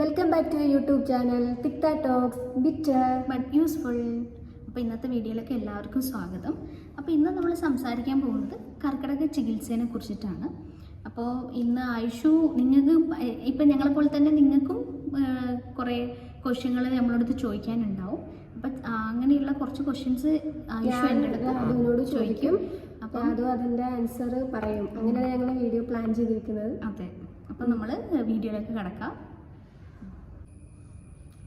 Welcome back to YouTube channel Tiktha talks bitter but useful അപ്പോൾ ഇന്നത്തെ വീഡിയോയിലേക്ക് എല്ലാവർക്കും സ്വാഗതം. അപ്പോൾ ഇന്ന് നമ്മൾ സംസാരിക്കാൻ പോകുന്നത് കർക്കിടക ചികിത്സയെ കുറിച്ചിട്ടാണ്. അപ്പോൾ ഇന്ന് ആയുഷു നിങ്ങൾക്ക് ഇപ്പം ഞങ്ങളെപ്പോലെ തന്നെ നിങ്ങൾക്കും കുറേ ക്വസ്റ്റ്യങ്ങൾ നമ്മളടുത്ത് ചോദിക്കാനുണ്ടാവും. അപ്പം അങ്ങനെയുള്ള കുറച്ച് ക്വസ്റ്റ്യൻസ് ആയുഷു എന്റെ അടുത്ത് അതിനോട് ചോദിക്കും. അപ്പോൾ അതും അതിന്റെ ആൻസർ പറയും. അങ്ങനെയാണ് ഞങ്ങൾ വീഡിയോ പ്ലാൻ ചെയ്തിരിക്കുന്നത്. അതെ. അപ്പം നമ്മൾ വീഡിയോയിലേക്ക് കിടക്കാം.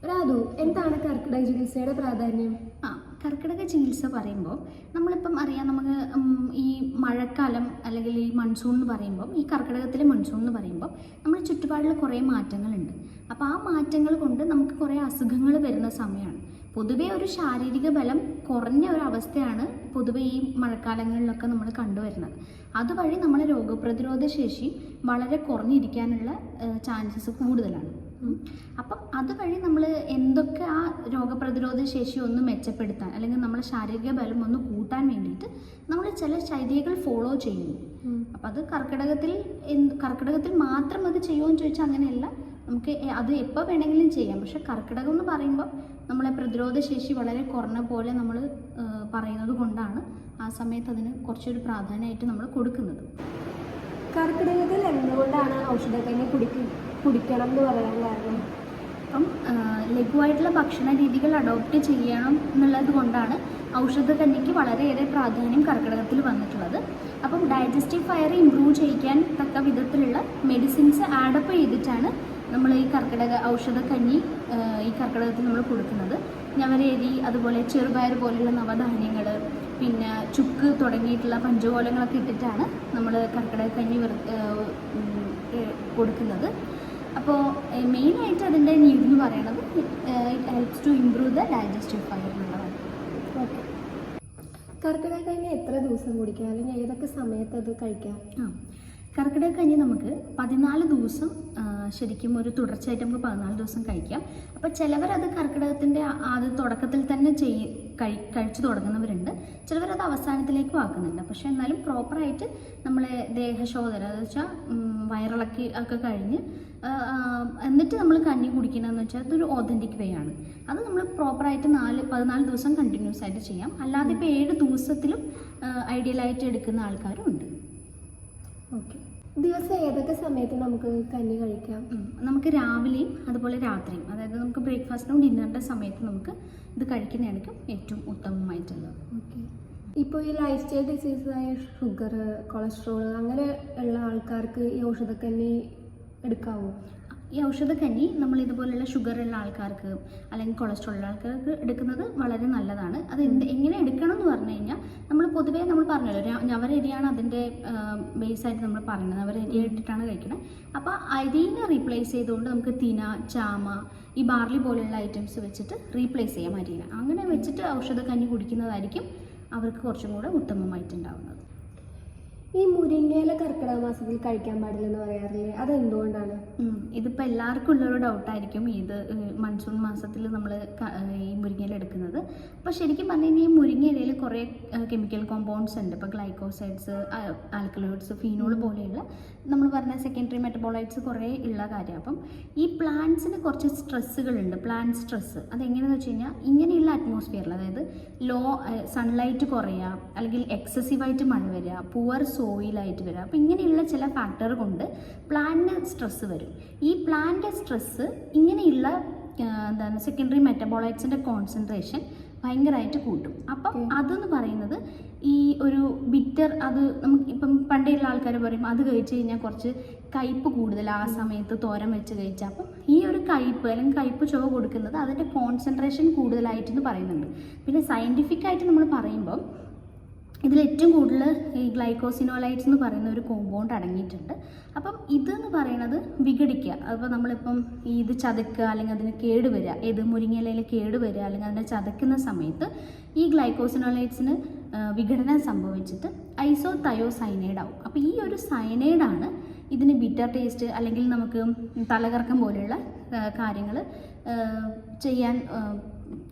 രാധു എന്താണ് കർക്കിടക ചികിത്സയുടെ പ്രാധാന്യം? ആ കർക്കിടക ചികിത്സ പറയുമ്പോൾ നമ്മളിപ്പം അറിയാം നമുക്ക് ഈ മഴക്കാലം അല്ലെങ്കിൽ ഈ മൺസൂൺ എന്ന് പറയുമ്പോൾ ഈ കർക്കിടകത്തിലെ മൺസൂൺ എന്ന് പറയുമ്പോൾ നമ്മുടെ ചുറ്റുപാടിൽ കുറേ മാറ്റങ്ങളുണ്ട്. അപ്പോൾ ആ മാറ്റങ്ങൾ കൊണ്ട് നമുക്ക് കുറേ അസുഖങ്ങൾ വരുന്ന സമയമാണ്. പൊതുവേ ഒരു ശാരീരിക ബലം കുറഞ്ഞ ഒരു അവസ്ഥയാണ് പൊതുവെ ഈ മഴക്കാലങ്ങളിലൊക്കെ നമ്മൾ കണ്ടുവരുന്നത്. അതുവഴി നമ്മുടെ രോഗപ്രതിരോധ ശേഷി വളരെ കുറഞ്ഞിരിക്കാനുള്ള ചാൻസസ് കൂടുതലാണ്. അപ്പം അതുവഴി നമ്മൾ എന്തൊക്കെ ആ രോഗപ്രതിരോധ ശേഷി ഒന്ന് മെച്ചപ്പെടുത്താൻ അല്ലെങ്കിൽ നമ്മുടെ ശാരീരിക ബലം ഒന്ന് കൂട്ടാൻ വേണ്ടിയിട്ട് നമ്മൾ ചില ശൈലികൾ ഫോളോ ചെയ്യുന്നു. അപ്പം അത് കർക്കിടകത്തിൽ കർക്കിടകത്തിൽ മാത്രം അത് ചെയ്യുമോ എന്ന് ചോദിച്ചാൽ അങ്ങനെയല്ല. നമുക്ക് അത് എപ്പോൾ വേണമെങ്കിലും ചെയ്യാം. പക്ഷെ കർക്കിടകം എന്ന് പറയുമ്പോൾ നമ്മളെ പ്രതിരോധ ശേഷി വളരെ കുറഞ്ഞ പോലെ നമ്മൾ പറയുന്നത് കൊണ്ടാണ് ആ സമയത്ത് അതിന് കുറച്ചൊരു പ്രാധാന്യമായിട്ട് നമ്മൾ കൊടുക്കുന്നത്. കർക്കിടകത്തിൽ എന്തുകൊണ്ടാണ് ഔഷധക്കഞ്ഞി കുടിക്ക കുടിക്കണം എന്ന് പറയാൻ കാരണം. അപ്പം ലഘുവായിട്ടുള്ള ഭക്ഷണ രീതികൾ അഡോപ്റ്റ് ചെയ്യണം എന്നുള്ളത് കൊണ്ടാണ് ഔഷധക്കഞ്ഞിക്ക് വളരെയേറെ പ്രാധാന്യം കർക്കിടകത്തിൽ വന്നിട്ടുള്ളത്. അപ്പം ഡയജസ്റ്റീവ് ഫയർ ഇമ്പ്രൂവ് ചെയ്യിക്കാൻ തക്ക വിധത്തിലുള്ള മെഡിസിൻസ് ആഡപ്പ് ചെയ്തിട്ടാണ് നമ്മൾ ഈ കർക്കിടക കഞ്ഞി ഈ കർക്കിടകത്തിൽ നമ്മൾ കൊടുക്കുന്നത്. ഞവരേരി അതുപോലെ ചെറുപയർ പോലെയുള്ള നവധാന്യങ്ങൾ പിന്നെ ചുക്ക് തുടങ്ങിയിട്ടുള്ള പഞ്ചകോലങ്ങളൊക്കെ ഇട്ടിട്ടാണ് നമ്മൾ കർക്കിടക കഞ്ഞി കൊടുക്കുന്നത്. അപ്പോൾ മെയിനായിട്ട് അതിന്റെ നീഡ് എന്ന് പറയുന്നത് it helps to improve the digestive fire എന്നുള്ളതാണ്. ഓക്കെ. കർക്കിടക കഞ്ഞി എത്ര ദിവസം കുടിക്കാം അല്ലെങ്കിൽ ഏതൊക്കെ സമയത്ത് അത് കഴിക്കാം? ആ. കർക്കിടക കഞ്ഞി നമുക്ക് പതിനാല് ദിവസം ശരിക്കും ഒരു തുടർച്ചയായിട്ട് നമുക്ക് പതിനാല് ദിവസം കഴിക്കാം. അപ്പോൾ ചിലവരത് കർക്കിടകത്തിന്റെ ആദ്യ തുടക്കത്തിൽ തന്നെ ചെയ് കഴി കഴിച്ചു തുടങ്ങുന്നവരുണ്ട്. ചിലവരത് അവസാനത്തിലേക്കും ആക്കുന്നുണ്ട്. പക്ഷേ എന്നാലും പ്രോപ്പറായിട്ട് നമ്മളെ ദേഹശോധന എന്ന് വെച്ചാൽ വയറിളക്കി ഒക്കെ കഴിഞ്ഞ് എന്നിട്ട് നമ്മൾ കഞ്ഞി കുടിക്കണമെന്ന് വെച്ചാൽ അതൊരു ഓതന്റിക് വേ ആണ്. അത് നമ്മൾ പ്രോപ്പറായിട്ട് നാല് പതിനാല് ദിവസം കണ്ടിന്യൂസ് ആയിട്ട് ചെയ്യാം. അല്ലാതെ ഇപ്പോൾ ഏഴ് ദിവസത്തിലും ഐഡിയലായിട്ട് എടുക്കുന്ന ആൾക്കാരും ഉണ്ട്. ഓക്കെ. ദിവസം ഏതൊക്കെ സമയത്ത് നമുക്ക് കഞ്ഞി കഴിക്കാം? നമുക്ക് രാവിലെയും അതുപോലെ രാത്രിയും അതായത് നമുക്ക് ബ്രേക്ക്ഫാസ്റ്റിനും ഡിന്നറിന്റെ സമയത്ത് നമുക്ക് ഇത് കഴിക്കുന്നതായിരിക്കും ഏറ്റവും ഉത്തമമായിട്ടുള്ളത്. ഇപ്പോൾ ഈ ലൈഫ് സ്റ്റൈൽ ഡിസീസായ ഷുഗർ കൊളസ്ട്രോൾ അങ്ങനെ ഉള്ള ആൾക്കാർക്ക് ഈ ഔഷധക്കന്നി എടുക്കാവോ? ഈ ഔഷധക്കന്നി നമ്മൾ ഇതുപോലെയുള്ള ഷുഗർ ഉള്ള ആൾക്കാർക്ക് അല്ലെങ്കിൽ കൊളസ്ട്രോൾ ഉള്ള ആൾക്കാർക്ക് എടുക്കുന്നത് വളരെ നല്ലതാണ്. അത് എന്ത് എങ്ങനെ എടുക്കണം എന്ന് പറഞ്ഞു കഴിഞ്ഞാൽ നമ്മൾ പൊതുവേ നമ്മൾ പറഞ്ഞല്ലോ ഞവരരിയാണ് അതിന്റെ ബേസായിട്ട് നമ്മൾ പറയുന്നത്. ഞവരരി ഇട്ടിട്ടാണ് കഴിക്കുന്നത് അപ്പോൾ അരിനെ റീപ്ലേസ് ചെയ്തുകൊണ്ട് നമുക്ക് തിന ചാമ ഈ ബാർലി പോലെയുള്ള ഐറ്റംസ് വെച്ചിട്ട് റീപ്ലേസ് ചെയ്യാം അരിനെ. അങ്ങനെ വെച്ചിട്ട് ഔഷധക്കന്നി കുടിക്കുന്നതായിരിക്കും. അവർക്ക് കുറച്ചും കൂടെ ഉത്തമമായിട്ടുണ്ടാവുന്നത്. ഈ മുരിങ്ങയില കർക്കിടക മാസത്തിൽ കഴിക്കാൻ പാടില്ല എന്ന് പറയാറില്ലേ? അതെന്തുകൊണ്ടാണ്. ഇതിപ്പോൾ എല്ലാവർക്കും ഉള്ളൊരു ഡൗട്ടായിരിക്കും ഇത് മൺസൂൺ മാസത്തിൽ നമ്മൾ ഈ മുരിങ്ങയില എടുക്കുന്നത്. അപ്പോൾ ശരിക്കും പറഞ്ഞു കഴിഞ്ഞാൽ ഈ മുരിങ്ങയിലയിൽ കുറേ കെമിക്കൽ കോമ്പൗണ്ട്സ് ഉണ്ട്. ഇപ്പോൾ ഗ്ലൈക്കോസൈഡ്സ് ആൽക്കലോയിഡ്സ് ഫീനോൾ പോലെയുള്ള നമ്മൾ പറഞ്ഞ സെക്കൻഡറി മെറ്റബോളൈറ്റ്സ് കുറേ ഉള്ള കാര്യം. അപ്പം ഈ പ്ലാന്റ്സിന് കുറച്ച് സ്ട്രെസ്സുകളുണ്ട് പ്ലാന്റ് സ്ട്രെസ്സ് അതെങ്ങനെയാണെന്ന് വെച്ച് കഴിഞ്ഞാൽ ഇങ്ങനെയുള്ള അറ്റ്മോസ്ഫിയറിൽ അതായത് ലോ സൺലൈറ്റ് കുറയുക അല്ലെങ്കിൽ എക്സസീവായിട്ട് മഴ വരിക പുവർ സോയിലായിട്ട് വരും. അപ്പോൾ ഇങ്ങനെയുള്ള ചില ഫാക്ടർ കൊണ്ട് പ്ലാന്റിന് സ്ട്രെസ്സ് വരും. ഈ പ്ലാന്റ് സ്ട്രെസ്സ് ഇങ്ങനെയുള്ള എന്താണ് സെക്കൻഡറി മെറ്റബോളൈറ്റ്സിന്റെ കോൺസെൻട്രേഷൻ ഭയങ്കരമായിട്ട് കൂട്ടും. അപ്പം. അതെന്ന് പറയുന്നത് ഈ ഒരു ബിറ്റർ അത് നമുക്ക് ഇപ്പം പണ്ടേയുള്ള ആൾക്കാർ പറയും അത് കഴിച്ച് കഴിഞ്ഞാൽ കുറച്ച് കയ്പ്പ് കൂടുതൽ ആ സമയത്ത് തോരൻ വെച്ച് കഴിച്ചാൽ അപ്പം ഈ ഒരു കയ്പ്പ് അല്ലെങ്കിൽ കയ്പ്പ് ചുവ കൊടുക്കുന്നത് അതിന്റെ കോൺസെൻട്രേഷൻ കൂടുതലായിട്ടെന്ന് പറയുന്നുണ്ട്. പിന്നെ സയന്റിഫിക്കായിട്ട് നമ്മൾ പറയുമ്പം ഇതിൽ ഏറ്റവും കൂടുതൽ ഈ ഗ്ലൈക്കോസിനോലൈറ്റ്സ് എന്ന് പറയുന്ന ഒരു കോമ്പൗണ്ട് അടങ്ങിയിട്ടുണ്ട്. അപ്പം ഇതെന്ന് പറയുന്നത് വിഘടിക്കുക. അപ്പോൾ നമ്മളിപ്പം ഇത് ചതക്കുക അല്ലെങ്കിൽ അതിന് കേട് വരിക ഏത് മുരിങ്ങയിലയിൽ കേട് വരിക അല്ലെങ്കിൽ അതിനെ ചതക്കുന്ന സമയത്ത് ഈ ഗ്ലൈക്കോസിനോലൈറ്റ്സിന് വിഘടനം സംഭവിച്ചിട്ട് ഐസോ തയോ സൈനൈഡ് ആവും അപ്പോൾ ഈ ഒരു സൈനൈഡാണ് ഇതിന് ബിറ്റർ ടേസ്റ്റ് അല്ലെങ്കിൽ നമുക്ക് തലകറക്കം പോലെയുള്ള കാര്യങ്ങൾ ചെയ്യാൻ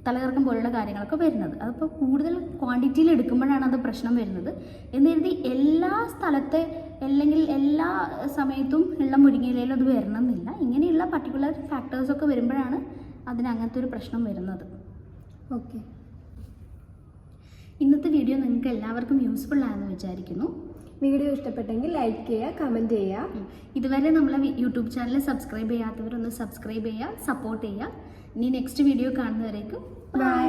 തലകറക്കം പോലുള്ള കാര്യങ്ങളൊക്കെ വരുന്നത്. അതിപ്പോൾ കൂടുതൽ ക്വാണ്ടിറ്റിയിൽ എടുക്കുമ്പോഴാണ് അത് പ്രശ്നം വരുന്നത്. എന്ന് കരുതി എല്ലാ സ്ഥലത്തെ അല്ലെങ്കിൽ എല്ലാ സമയത്തും ഉള്ള മുരിങ്ങയിലയിലും അത് വരണമെന്നില്ല. ഇങ്ങനെയുള്ള പർട്ടിക്കുലർ ഫാക്ടേഴ്സൊക്കെ വരുമ്പോഴാണ് അതിന് അങ്ങനത്തെ ഒരു പ്രശ്നം വരുന്നത്. ഓക്കെ ഇന്നത്തെ വീഡിയോ നിങ്ങൾക്ക് എല്ലാവർക്കും യൂസ്ഫുൾ ആണെന്ന് വിചാരിക്കുന്നു. വീഡിയോ ഇഷ്ടപ്പെട്ടെങ്കിൽ ലൈക്ക് ചെയ്യുക കമന്റ് ചെയ്യുക. ഇതുവരെ നമ്മളെ യൂട്യൂബ് ചാനൽ സബ്സ്ക്രൈബ് ചെയ്യാത്തവരൊന്ന് സബ്സ്ക്രൈബ് ചെയ്യുക സപ്പോർട്ട് ചെയ്യുക. ഇനി നെക്സ്റ്റ് വീഡിയോ കാണുന്നവരേക്കും ബൈ